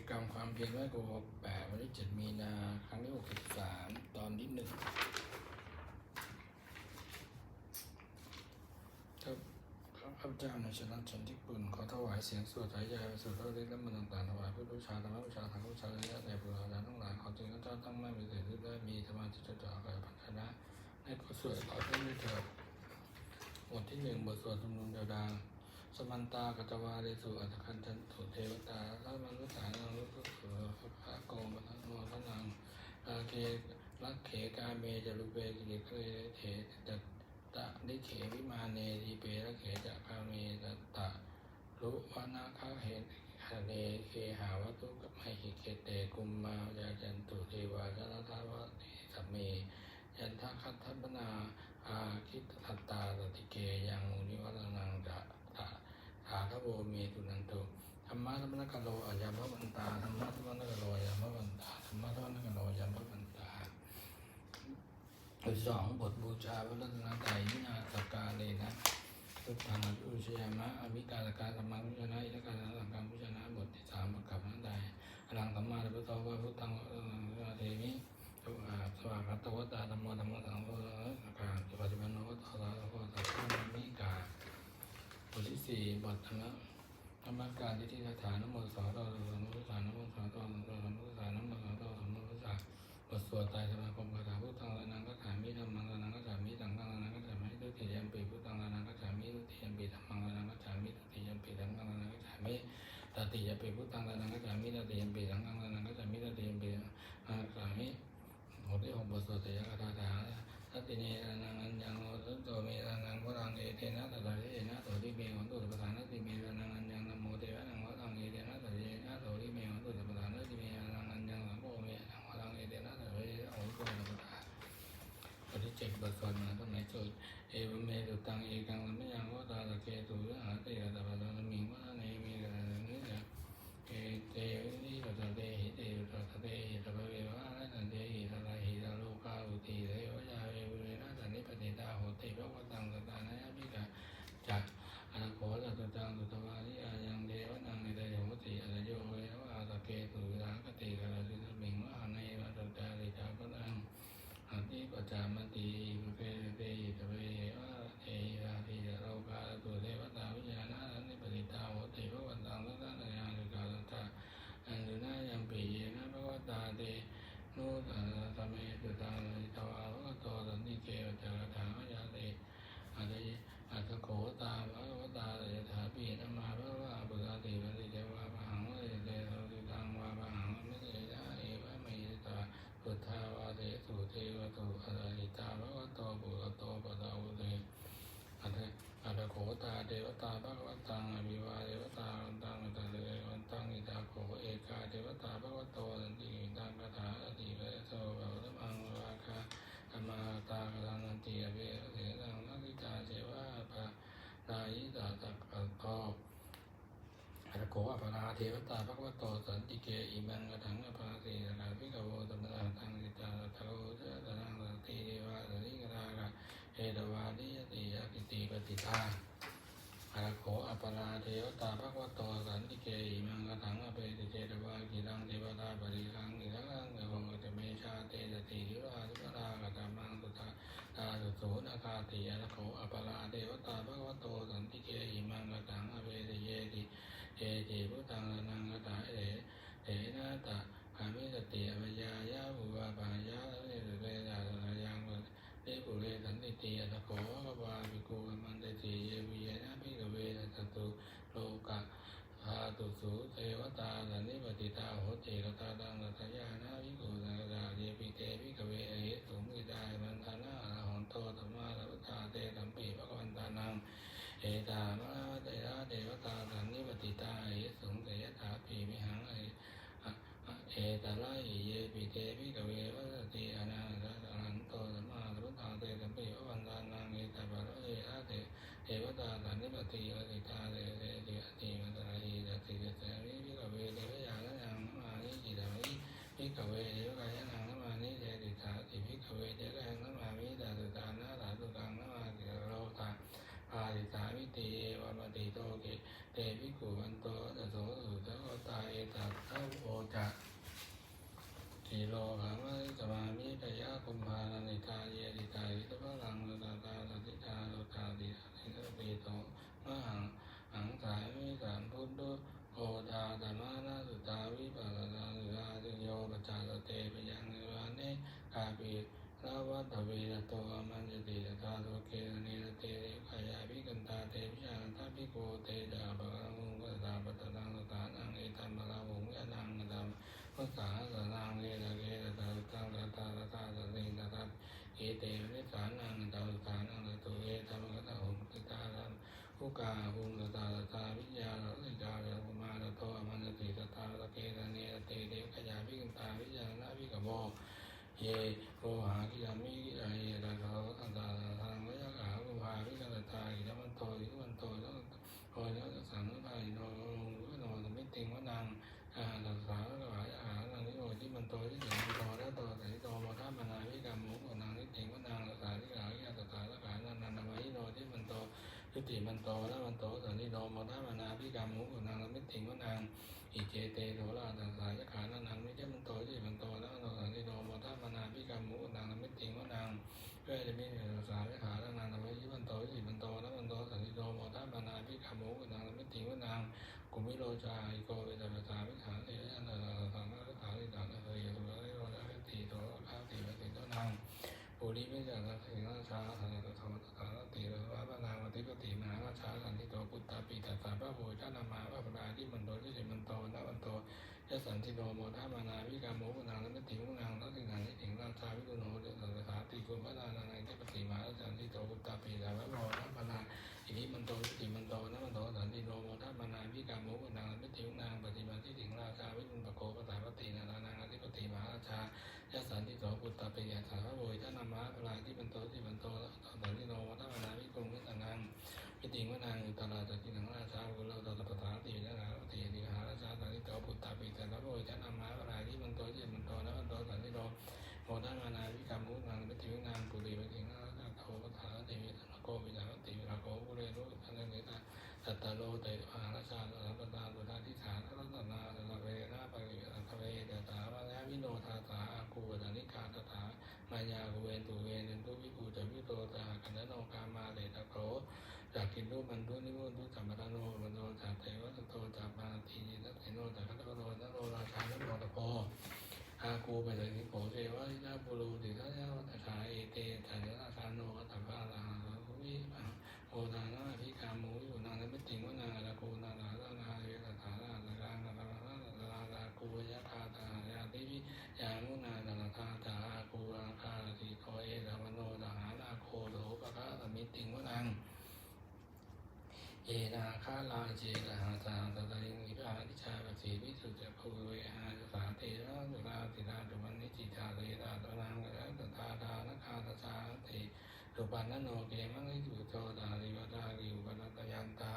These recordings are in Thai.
จกรรมความเพียรไหว้ครูหกแปดวันที่เจ็ดมีนา ครั้งที่หกสิบสามตอนที่หนึ่งครับข้าพเจ้าในชนะชนที่ปุ่นขอถวายเสียงสวดสายยายประสูตรเล็กและมันต่างๆถวายพุทธบูชาธรรมบูชาทางบูชาระยะแต่บุรุษอาจารย์ทั้งหลายขอจึงข้าเจ้าตั้งมั่นมีเสถียรได้มีธรรมะที่จะจ่อกับพันธนะให้กุศลต่อเนื่องด้วยเถิดบทที่หนึ่งบทสวดจำนวนเดียวดาง มันตากตวาเรสุอัตคันทันตุเทวตาละมนุษย์สานังรุสุสุภะโกมันโนทนังอาเคลักเขกาเมจรุเปกิเลเคเถตตะนิเขวิมาเนทีเปละเขจะคาเมตตะรุวานาคาเหตหะเนเคหาวัตุกับไมหิเกเตกุมมายาจันตุเทวาชนะทาวะเทสัมเมยันทาคัตทัปนาอาคิตัตตาตติเกยังมุนิวัตนังจะ ตะอาทโวเมตุนันโตธรรมะธรรมนักโลอัญญาภวันตาธรรมะธรรมนักโลอัญญาภวันตาธรรมะธรรมนักโลอัญญาภวันตาสองบทบูชาพระรัตนตรัยนินาสกาเลนะสุตังอภิชยามะอภิการการธรรมพุชนะอิทการสังกังพุชนะบทที่สามประกับนั้นใดอรังธรรมะพุทธวะพุทธังเทมิสวาสวาคัตตวัตตาธรรมะธรรมะสังฆะการปฏิบัติโนวัตตาโลตัสสะมิกาบ ทที่สี่บทธรรมะธรรมการที่ที่สถานนโมสาวต่อสมุทสานนโมสาวต่อสมุทสานนโมสาวต่อสมุทสาบทสวดไตรสมาคมคาถาพุทธังละนังกัจฉามิธรรมังละนังกัจฉามิสังฆังละนังกัจฉามิทุติยมปีพุทธังละนังกัจฉามิทุติยมปีธรรมังละนังกัจฉามิทุติยมปีสังฆังละนังกัจฉามิตติยมปีพุทธังละนังกัจฉามิตติยมปีสังฆังละนังกัจฉามิตติยมปีสังละนังกัจฉามิบทที่หกบทสวดเตยคาถาทัตติเนระนังอัญญังโอสุโตเมระนังวรังเอเทนะต โกอภราเทวตาภควโตสันติเกอิมังกถังอภาสีนาภิกโวตมนาทังกิตาตะโลเจตังสติเทวาสนิกราระเอตวานิยติยปิติปฏิทาอรโคอภราเทวตาภควโตสันติเกอิมังกถังอเปติเจตวากิรังเทวตาปริรังอิรังเอวะเตเมชาเตจติทิวาทุรากตามังสุตาตาสุโสนาคาติอรโกอภราเทวตาภควโตสันติเกอิมังกถังอเปติเยติ เอติพุทธังอนังกตาเอเอนะตะขามิสติอภิญาญาบุวาปายาเรสุเรยาสนายังเตปุเรสันติติอัต โขวะวาภิกุมันเตติเยวิยนะภิกเวนะสตุโลกะหาตุสุเทวตาสันนิปติตาโหติกตาตังกัตยานะภิโกสังกตาเยปิเตภิกเวอหิสุมิตามันทานาอรหันโตธรรมาสัพพตาเตสัมปีภควันตานังเอตามะเตระเทวตาสันนิปติตาเอสุงเตยถาปีมิหังเอเอตระอิเยปิเตปิกเววติอนาคาสันโตสัมมาสัมพุทธาเตสัมปิภวันตานังเอตปะระเอระเต เทวตาสันิปติวติตาเตเตติอติมันตระหิตติเตเตมิปิกเวเทวยานะยังมานิจิตามิปิกเวเทวกายนังนมานิเตติตาติปิกเวเทวกายนังนมามิตาตุตานาตาตุกังนมาติโลกาอาริสามิติเอวะมติโตเกเตวิกุวันโตตโสสุตโตตาเอตัสทโอจะทีโลกามาสมามิกายะคุมภาลนิตาเยติตาอิตวะลังตาตาตติตาโลกาติา อิตปิโตมหังอังสายมิสัมพุทธโอทาธรรมานาสุตาวิปัสสนาสุตาติโยปัจจารเตปยังนิวาเนกาปิลาวัตเวรโตอมันจติตาโลเกเนรเตเรขายาภิกันตาเตวิชาตาภิโกเตจาภะมุงกัสสาปัตตังสตานังเอตัมมะลาวุงยะนังกตัมพุทธาสนังเกตะเกตะตาตังตาตาตาตาตาเตตาตาเอเตวิสานังตาสานังตตุเอตัมมะตตาตัง กาหุงตาตาตาวิญญาณติจาระกุมารโตอมันติตาตาเกตเนรเตเรขยาภิกันตาวิญญาณวิกโมเยโกหากิยามิกิยาเยตาโตตันตาทางวิยากาภูภาวิกัตตาอิยมันโตอิมันโตแล้วโอยแล้วสังฆาอิโนวิโนสมิติงวนังอาตสาละวาย ยุติมันโตแล้วมันโตสันนิโนโมทัมนาพิกามุกนางมิติงวนังอิเจเตโสลาตัสสายขานันนังมิเจมันโตที่มันโตแล้วโนสันนิโนโมทัมนาพิกามุนางนมิติงวนางเพื่อจะมีเนื้อสายขานันนังนมิมันโตที่มันโตแล้วมันโตสันนิโนโมทัมนาพิกามุนางนมิติงวนางกุมิโลจาภาษาวิหารเอยันตาสังฆาขาลิตาเฮยสุรโรจาติโตข้าติปติโตนางปุริมิจาระสิงห์ชาสันตธรรมตถาติระวะพนามติปติมหาราชาสันติโตพุทธาปิตัสสะพระโพชนามาพระปราที่มันโตที่มันโตนะมันโตยสัน ติโนโมทัมานาวิกาโมกุนางและมิติกุนางและสิ่งนั้นที่ถึงราชาวิกุโนเดชสาติคุณพระนานาในเทพติมาสันติโตพุทธาปิตาพระโพธพนาอิทิมันโตติมันโตนะมันโตสันติโนโมทัมานาวิกาโมกุนางและมิติกุนางปฏิมาที่ถึงราชาวิกุณปโกปตาปตินานานาธิปติมาราชายสันติโสปุตตะปิยาสาพระโวยท่านามาพลายที่เป็นโตที่เป็นโตสันติโนวัฒนาวิกุงวิสนังวิติงวนางอุตตราจักกินังราชาบุโรตตปตาติวินาราติติหาราชาสันติโตปุตตะปิยาสาพระโวยท่านามาพลายที่มันโตที่เป็นโตแล้วโตสันติโตโมทัมานาวิกรรมุนังวิติวินางปุริวิติงราชาโตปทานติวิสโกวิจารติวิราโกบุเรนุสันติตาสัตตโลเตหาราชาสัพพตาตุนาทิฐานรัตนาสัพเวนะปะริสัพเวเตตาวะวิโนทาสาอากูวนิกาตถา มายาเวนตุเวนันตุวิภูจะวิโตตากันนโนกามาเดตะโกจากกินรูมันตุนิมุตุสัมปทานโนมันโนจากเทวะโตจากมาทีนัตเทโนจากคัตโนนโนราชานโนตะโพอากูไปเลยนิโกเทวะยาปุโรติทัยวัตถาเอเตจันราชานโนกัตถาลาภวิโอทานาภิกามุอยู่นางนั้นไม่ติงว่านางละกูนาลาลาลาเวตถาลาลาลาลาลาลาลากูยะคาตายาติวิ ยามุนาตนาคาตาคูราคาติโคเอตามโนตหานาโคโถปะคะสมิติงวนังเอนาคา ลาเจกหาตาตตาลิงอิปาทิชาปสีวิสุจะภูเวหาสาเตระสุราติราตุวันนิจิตาเตระตนังกะตตาทานคาตชาติสุปันนโนเกมังลิจุโตตาลิวตาลิวปนัตยันตา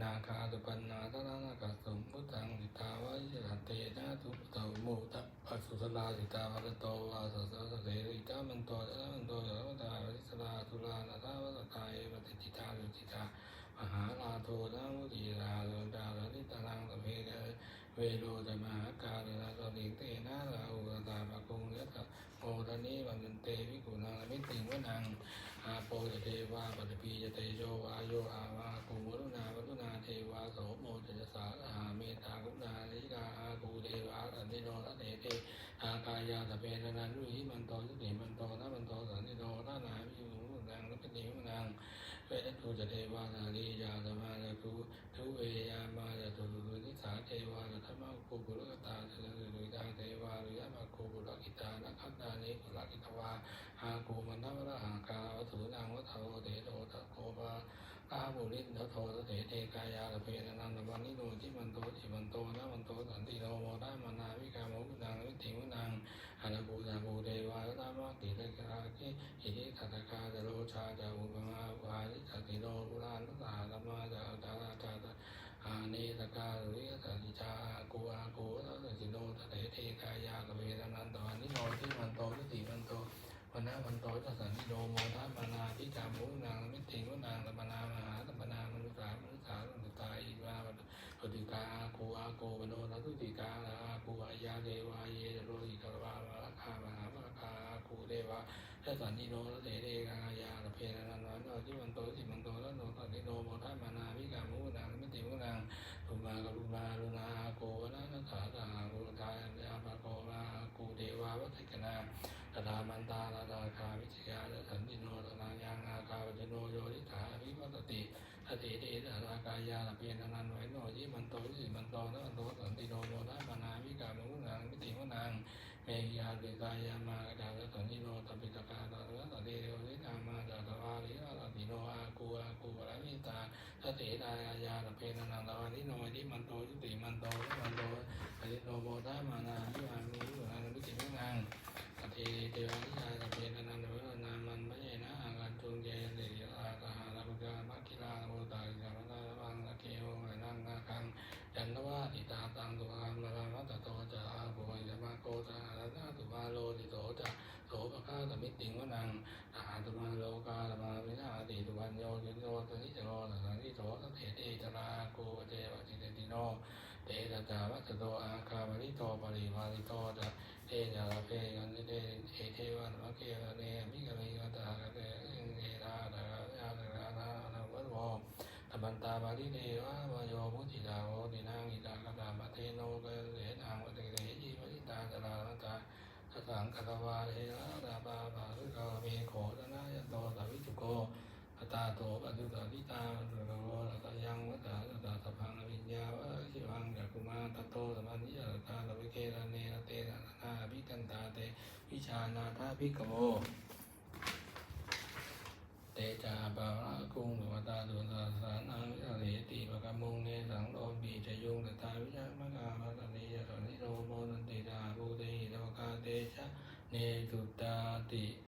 นาคาตุปันนาตนานาคาสมพุทธังสิตาวะยะเตนะทุตะโมตะปัสสุสลาสิตาวะโตวาสสะสะเสริตามันโตตะมันโตยะวะตาวิสลาสุลานาตาวะตายะติจิตาลุจิตามหา เวโรตมหาการนาสติเตนะราหุตาภกุงยะตะโมทนิวันเตวิกุณังมิติงวนังอาโปจะเทวาปฏิพีจะเตโยวาโยอาวากุวรุณาวรุณาเทวาโสโมจะสาหาเมตากุณาลิกาอากูเทวาสันติโนทะเตเต อากายาตะเปนนันุหิมันโตสุติมันโตนะมันโตสันติโนนานาวิยุนังนัปติมุนังเวทุจะเทวานาลียาตมาจะกุทุเวยามาจะตุลุนิสาเทวาจะธรรมกุกุลกตาจะลุลุยาเทวาลุยามากุกุลกิตานักขันตานิกุลกิตวาอากูมันทวรหากาวัตถุนางวัฏโวเตโตตะโกปาอาบุรินทโทตะเถเทกายาตะเพนนันตวันนิโนจิมันโตจิมันโตนะมันโตสันติโนโมทามานาวิกาโมกุนางวิติมุนางอนาบูนาบูเทว ตามะกิเลกาคิอิทิทัตคาจโรชาจาอุปมาอุาทิจติโนปุรานุตาธรรมาจาตาราจาตอาเนตกาหรือสัจจากูอากูตัสสิโนตเถเทกายาตะเพนนันตวันนิโนจิมันโตวิติมันโตวันนาวันโตจะสันติโดโมทัมานาทิจามุนางมิติงุนางตมนามหาตมนามนุษามนุษาลุตาอิวาปุติกาอาโกอาโกวโนทัตุติกาอาโกอายาเดวาเยโรหิกรวามะละคา เดวะทัสสันติโนทัสเสเดกายาตเพนะนันวันโนจิวันโตจิมันโตละโนตันติโนโมทัมานาวิกามุนังมิติมุนังลุมากรุมาลุนาโกวนะนัสสาตาโกทายาปะโกมาอาโกเดวาวัตกนาตถามันตาลาตาคาวิจยาตสันติโนตนายังอาคาวัจโนโยนิถาวิวัตติสติเดชรากายาลเพียนนันไวโนยิมันโตยิมันโตนะมันตสันติโนโมทัมานาวิกามุนังมิติมุนังเมหิยาติกายามากระดาสันติโนตัปิตกาตาตติโยนินามาตาตวาริอาตติโนอากูอากูวะมิตาสติดายาลเพนนันตวานิโนยิมันโตยุติมันโตมันโตสติโนโมทัมานาวิกามุนังมิติมุนังอธิเทวานิยาตะเพนันนันเวรนามันมะเยนะอาการจุงเจเดยอาตาหาลาภุกามัคคิลาโมตาอิสามังวังละเกโอไนังนาคังยันทวาติตาตังตุอาลามัตตโตจะอาภวยะมาโกตาลานาตุมาโลติโตจะโสภคาตมิติงวนัง ตุมาโลกาลมาวินาติตุวันโยจิโนตนิจโรตสันติโตตเถเตจราโกเจวจิเตติโนเตตตาวัตโตอาคามาริโตปริมาริโตจะเอจาระเพกันเตเอเทวันมะเกวเนมิกะมิกะตากเตเอตาตากะยาตากะนานาวัตโวตบันตาบาลิเดวะวโยมุติตาโหตินางอิตากะตามาเทโนกะเสนางวะเตเตยิมติตาตลาตา ทสังคาตวาเทระดาบาบาสุกาเมโขตนายโตตวิจุโกปตาโตปัจจุตาวิตาตุโรตยังวัตตาตาตะพังอวิญญาวะชิวังกักุมาตโตสมานิยตาตะวิเกระเนระเตนะนาภิตันตาเตวิชานาทาภิกโม ตจาบาระกุงภวตาดุสาสานังวิเหติปะกมุงเนสังโลปีจะยุงตตาวิชามะกาภตนิยสนิโรโมนันติดาภูติหิตวกาเตชะเนตุตาติ